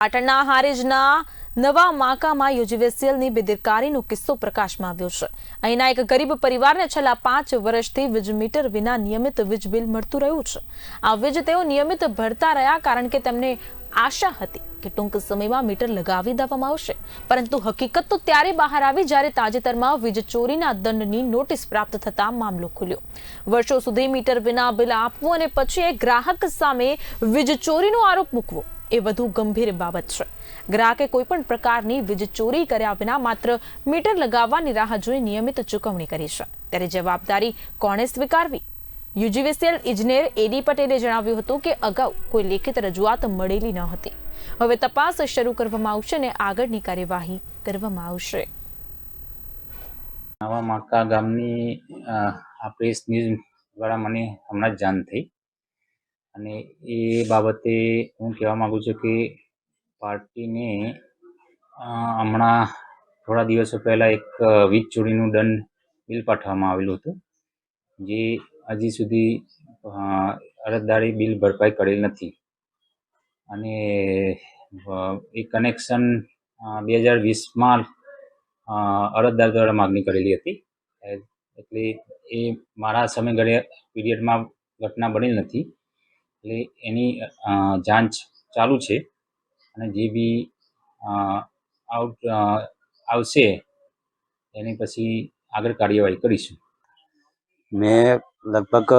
પાટણના હારેજના નવા માકામાં યુજીવીસીએલની બેદરકારીનો કિસ્સો પ્રકાશમાં આવ્યો છે. અહીંના એક ગરીબ પરિવારને છેલ્લા પાંચ વર્ષથી વીજ મીટર વિના નિયમિત વીજ બિલ મળતું રહ્યું છે. આ વીજ તેઓ નિયમિત ભરતા રહ્યા કારણ કે તેમને આશા હતી કે ટૂંક સમયમાં મીટર લગાવી દેવામાં આવશે. પરંતુ હકીકત તો ત્યારે બહાર આવી જ્યારે તાજેતરમાં વીજ ચોરીના દંડની નોટિસ પ્રાપ્ત થતા મામલો ખુલ્યો. વર્ષો સુધી મીટર વિના બિલ આપવું અને પછી એ ગ્રાહક સામે વીજ ચોરીનો આરોપ મૂકવો એ વધુ ગંભીર બાબત છે. ગ્રાહકે કોઈ પણ પ્રકારની વીજ ચોરી કર્યા વિના માત્ર મીટર લગાવવાની રાહ જોઈ નિયમિત ચૂકવણી કરી છે. ત્યારે જવાબદારી કોણે સ્વીકારવી? યુજીવીસીએલ ઇજનેર એડી પટેલે જણાવ્યું હતું કે અગાઉ કોઈ લેખિત રજૂઆત મળેલી ન હતી. હવે તપાસ શરૂ કરવામાં આવશે અને આગળની કાર્યવાહી કરવામાં આવશે. નવા માકા ગામની આ પ્રેસ ન્યૂઝ દ્વારા મને હમણાં જાણ થઈ. અને એ બાબતે હું કહેવા માગું છું કે પાર્ટીને હમણાં થોડા દિવસો પહેલાં એક વીજ ચોરીનું દંડ બિલ પાઠવવામાં આવેલું હતું, જે હજી સુધી અરજદારી બિલ ભરપાઈ કરેલ નથી. અને એ કનેક્શન બે હજાર વીસમાં અરજદાર દ્વારા માગણી કરેલી હતી. એટલે એ મારા સમયગાળે પીરિયડમાં ઘટના બનેલ નથી. એટલે એની જાંચ ચાલુ છે. અને જે બી આઉટ આવશે, એની પછી આગળ કાર્યવાહી કરીશું. મેં લગભગ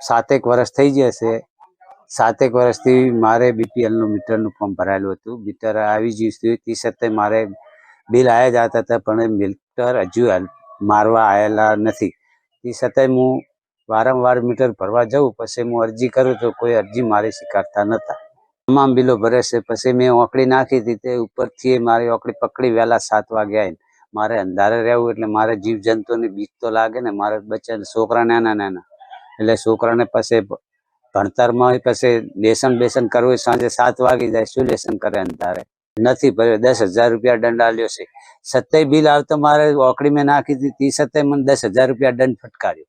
સાતેક વર્ષ થઈ જશે સાતેક વર્ષથી મારે બીપીએલનું મીટરનું ફોર્મ ભરાયેલું હતું. મીટર આવી ગયું હતું તે છતાંય મારે બિલ આવ્યા જતા હતા, પણ મીટર હજુ મારવા આવેલા નથી. તે છતાંય હું વારંવાર મીટર ભરવા જવું, પછી હું અરજી કરું તો કોઈ અરજી મારી સ્વીકારતા નતા તમામ બિલો ભરે છે, પછી મેં ઓકડી નાખી હતી તે ઉપરથી મારી ઓકડી પકડી વહેલા સાત વાગે આવીને. મારે અંધારે રહેવું એટલે મારે જીવ જંતુની બીક તો લાગે ને, મારે બચ્ચા છોકરા નાના નાના. એટલે છોકરાને પછી ભણતરમાં પછી લેસન બેસન કરવું સાંજે સાત વાગી જાય, શું લેસન કરે અંધારે? નથી ભર્યો, દસ હજાર રૂપિયા દંડ આલ્યો છે. સત્તાય બિલ આવતો મારે ઓકડી મેં નાખી હતી, તે છતાંય મને દસ હજાર રૂપિયા દંડ ફટકાર્યો.